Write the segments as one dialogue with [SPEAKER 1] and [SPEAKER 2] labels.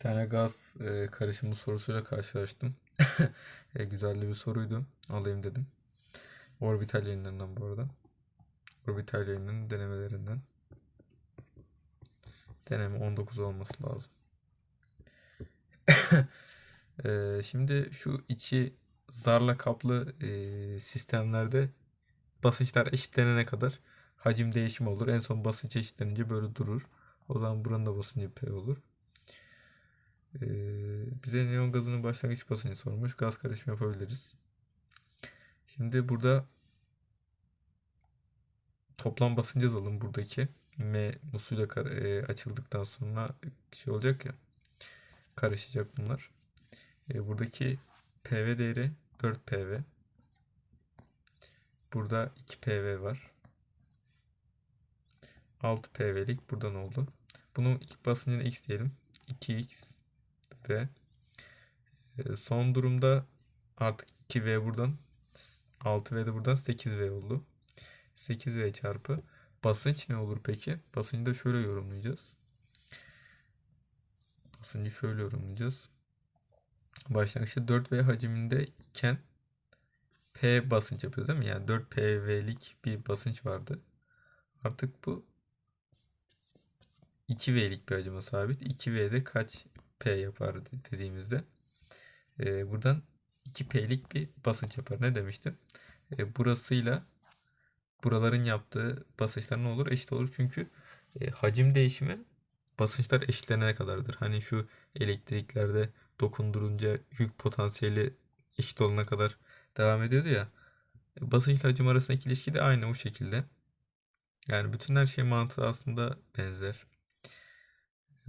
[SPEAKER 1] tane gaz e, karışımı sorusuyla karşılaştım. E, güzel bir soruydu. Alayım dedim. Orbital yayınlarından bu arada. Orbital yayınlarının denemelerinden. Deneme 19 olması lazım. E, şimdi şu içi zarla kaplı e, sistemlerde basınçlar eşitlenene kadar hacim değişimi olur. En son basınç eşitlenince böyle durur. O zaman buranın da basıncı P olur. Ee, bize neon gazının başlangıç basıncı sormuş. Gaz karışımı yapabiliriz. Şimdi burada toplam basıncı yazalım buradaki. M musluyla kar- e, açıldıktan sonra şey olacak ya. Karışacak bunlar. E, buradaki PV değeri 4 PV. Burada 2 PV var. 6 PV'lik buradan oldu. Bunun ilk basıncına X diyelim. 2X ve e, son durumda artık 2V buradan 6V de buradan 8V oldu. 8V çarpı basınç ne olur peki? Basıncı da şöyle yorumlayacağız. Basıncı şöyle yorumlayacağız. Başlangıçta 4V hacminde iken P basınç yapıyor değil mi? Yani 4 PV'lik bir basınç vardı. Artık bu 2V'lik bir hacime sabit. 2V'de kaç P yapar dediğimizde e, buradan 2P'lik bir basınç yapar. Ne demiştim? E, burasıyla buraların yaptığı basınçlar ne olur? Eşit olur. Çünkü e, hacim değişimi basınçlar eşitlenene kadardır. Hani şu elektriklerde dokundurunca yük potansiyeli eşit olana kadar devam ediyordu ya. Basınçla hacim arasındaki ilişki de aynı o şekilde. Yani bütün her şey mantığı aslında benzer.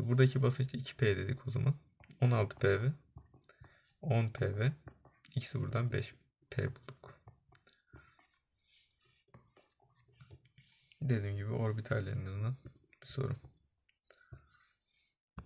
[SPEAKER 1] Buradaki basınç 2P dedik o zaman. 16 PV. 10 PV. X'i buradan 5 P bulduk. Dediğim gibi orbital bir soru.